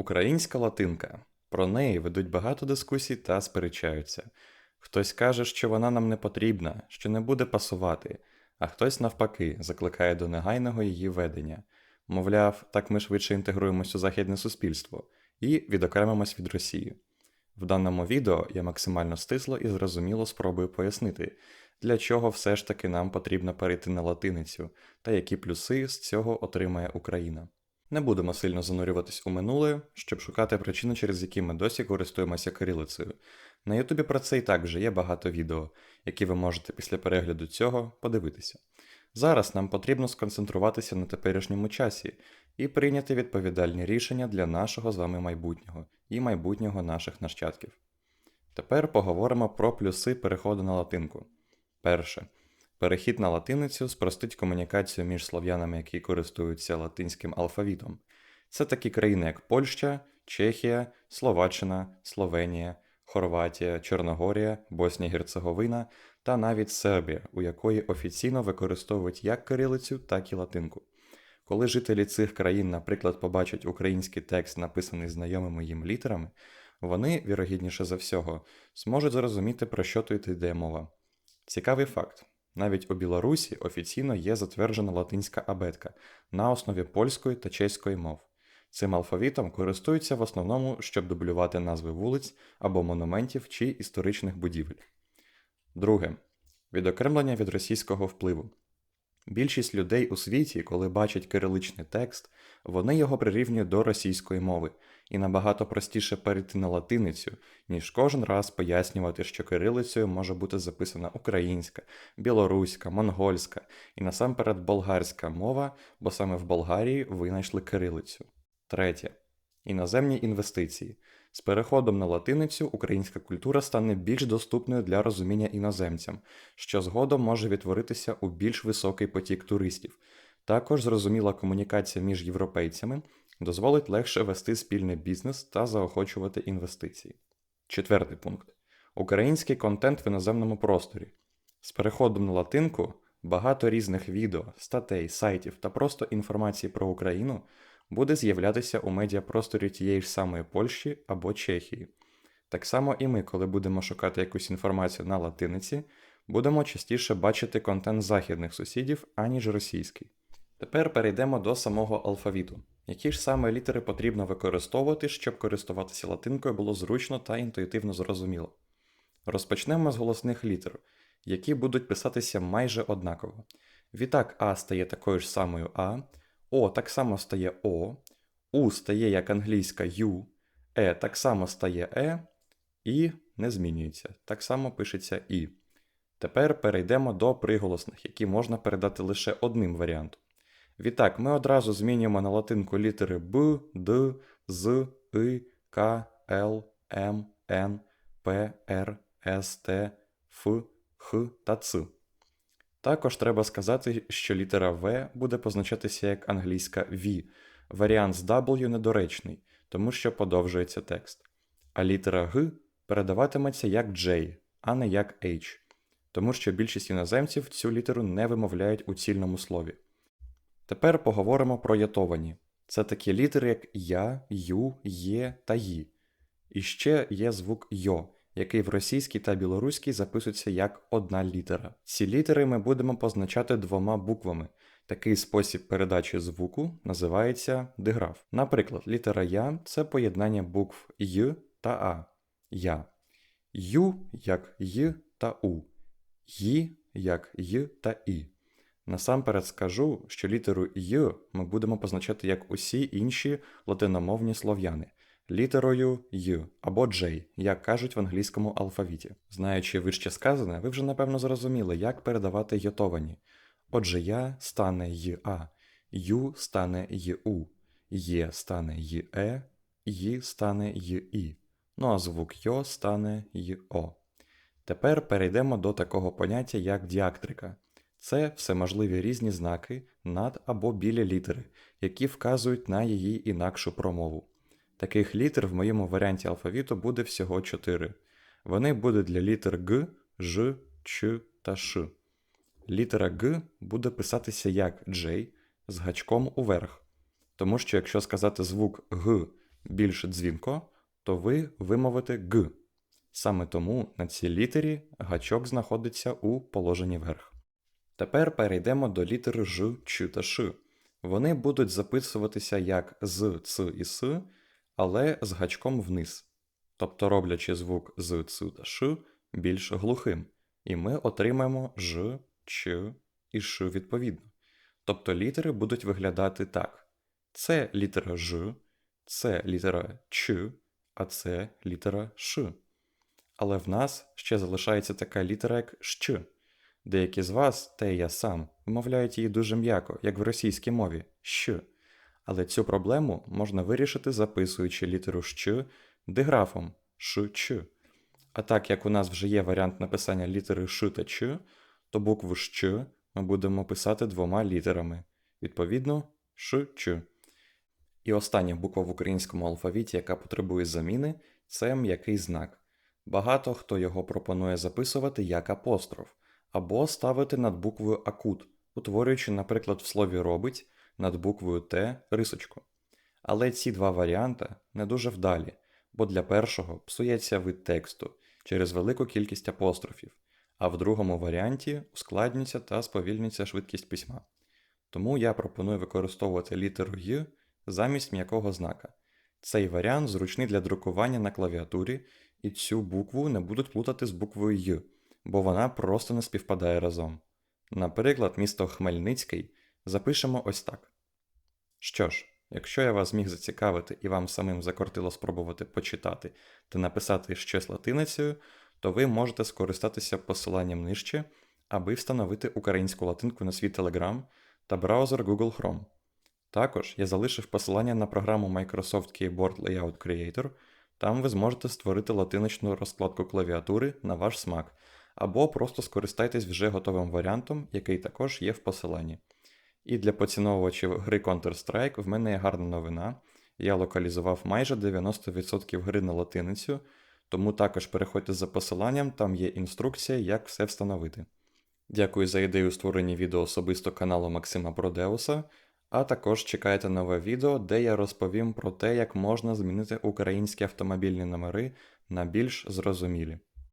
Українська латинка. Про неї ведуть багато дискусій та сперечаються. Хтось каже, що вона нам не потрібна, що не буде пасувати, а хтось, навпаки, закликає до негайного її ведення. Мовляв, так ми швидше інтегруємось у західне суспільство і відокремимось від Росії. В даному відео я максимально стисло і зрозуміло спробую пояснити, для чого все ж таки нам потрібно перейти на латиницю та які плюси з цього отримає Україна. Не будемо сильно занурюватись у минуле, щоб шукати причини, через які ми досі користуємося кирилицею. На Ютубі про це і так вже є багато відео, які ви можете після перегляду цього подивитися. Зараз нам потрібно сконцентруватися на теперішньому часі і прийняти відповідальні рішення для нашого з вами майбутнього і майбутнього наших нащадків. Тепер поговоримо про плюси переходу на латинку. Перше. Перехід на латиницю спростить комунікацію між слов'янами, які користуються латинським алфавітом. Це такі країни, як Польща, Чехія, Словаччина, Словенія, Хорватія, Чорногорія, Боснія Герцеговина та навіть Сербія, у якої офіційно використовують як кирилицю, так і латинку. Коли жителі цих країн, наприклад, побачать український текст, написаний знайомими їм літерами, вони, вірогідніше за всього, зможуть зрозуміти, про що тут йде мова. Цікавий факт. Навіть у Білорусі офіційно є затверджена латинська абетка на основі польської та чеської мов. Цим алфавітом користуються в основному, щоб дублювати назви вулиць або монументів чи історичних будівель. Друге. Відокремлення від російського впливу. Більшість людей у світі, коли бачать кириличний текст, вони його прирівнюють до російської мови, і набагато простіше перейти на латиницю, ніж кожен раз пояснювати, що кирилицею може бути записана українська, білоруська, монгольська і насамперед болгарська мова, бо саме в Болгарії винайшли кирилицю. Третє. Іноземні інвестиції. З переходом на латиницю українська культура стане більш доступною для розуміння іноземцям, що згодом може відтворитися у більш високий потік туристів. Також зрозуміла комунікація між європейцями дозволить легше вести спільний бізнес та заохочувати інвестиції. Четвертий пункт: український контент в іноземному просторі. З переходом на латинку багато різних відео, статей, сайтів та просто інформації про Україну буде з'являтися у медіапросторі тієї ж самої Польщі або Чехії. Так само і ми, коли будемо шукати якусь інформацію на латиниці, будемо частіше бачити контент західних сусідів, аніж російський. Тепер перейдемо до самого алфавіту. Які ж саме літери потрібно використовувати, щоб користуватися латинкою було зручно та інтуїтивно зрозуміло. Розпочнемо з голосних літер, які будуть писатися майже однаково. Відтак А стає такою ж самою А, О так само стає О, У стає як англійська Ю, Е так само стає Е, І не змінюється, так само пишеться І. Тепер перейдемо до приголосних, які можна передати лише одним варіантом. Відтак, ми одразу змінюємо на латинку літери Б, Д, З, И, К, Л, М, Н, П, Р, С, Т, Ф, Х та Ц. Також треба сказати, що літера В буде позначатися як англійська V. Варіант з W недоречний, тому що подовжується текст. А літера Г передаватиметься як J, а не як H, тому що більшість іноземців цю літеру не вимовляють у цільному слові. Тепер поговоримо про ятовані. Це такі літери, як Я, Ю, Є та Ї. І ще є звук Йо, який в російській та білоруській записується як одна літера. Ці літери ми будемо позначати двома буквами. Такий спосіб передачі звуку називається диграф. Наприклад, літера Я це поєднання букв Й та А. Я. Ю як Й та У. Ї як Й та І. Насамперед скажу, що літеру Й ми будемо позначати як усі інші латиномовні слов'яни, літерою Й або J, як кажуть в англійському алфавіті. Знаючи вище сказане, ви вже напевно зрозуміли, як передавати йотовані. Отже, я стане ЙА, Ю стане Ю, Є стане Є, Ї стане ЙІ, ну а звук Йо стане ЙО. Тепер перейдемо до такого поняття, як діактрика. Це всеможливі різні знаки над або біля літери, які вказують на її інакшу промову. Таких літер в моєму варіанті алфавіту буде всього 4. Вони будуть для літер Г, Ж, Ч та Ш. Літера Г буде писатися як J з гачком уверх. Тому що якщо сказати звук Г більш дзвінко, то ви вимовите Г. Саме тому на цій літері гачок знаходиться у положенні вверх. Тепер перейдемо до літер Ж, Ч та Ш. Вони будуть записуватися як з, ц і с, але з гачком вниз, тобто роблячи звук з, ц та ш більш глухим, і ми отримаємо ж, ч і ш відповідно. Тобто літери будуть виглядати так: це літера Ж, це літера Ч, а це літера Ш. Але в нас ще залишається така літера, як щ. Деякі з вас, й я сам, вимовляють її дуже м'яко, як в російській мові щ. Але цю проблему можна вирішити, записуючи літеру щ диграфом ш-ч. А так як у нас вже є варіант написання літери ш та ч, то букву щ ми будемо писати двома літерами. Відповідно, ш-ч. І остання буква в українському алфавіті, яка потребує заміни, це м'який знак. Багато хто його пропонує записувати як апостроф, або ставити над буквою акут, утворюючи, наприклад, в слові робить над буквою Т рисочку. Але ці два варіанти не дуже вдалі, бо для першого псується вид тексту через велику кількість апострофів, а в другому варіанті ускладнюється та сповільнюється швидкість письма. Тому я пропоную використовувати літеру Й замість м'якого знака. Цей варіант зручний для друкування на клавіатурі, і цю букву не будуть плутати з буквою Й, бо вона просто не співпадає разом. Наприклад, місто Хмельницький запишемо ось так. Що ж, якщо я вас зміг зацікавити і вам самим закортило спробувати почитати та написати щось латиницею, то ви можете скористатися посиланням нижче, аби встановити українську латинку на свій Telegram та браузер Google Chrome. Також я залишив посилання на програму Microsoft Keyboard Layout Creator, там ви зможете створити латиночну розкладку клавіатури на ваш смак, або просто скористайтесь вже готовим варіантом, який також є в посиланні. І для поціновувачів гри Counter-Strike в мене є гарна новина. Я локалізував майже 90% гри на латиницю, тому також переходьте за посиланням, там є інструкція, як все встановити. Дякую за ідею створення відео особисто каналу Максима Продеуса, а також чекайте нове відео, де я розповім про те, як можна змінити українські автомобільні номери на більш зрозумілі.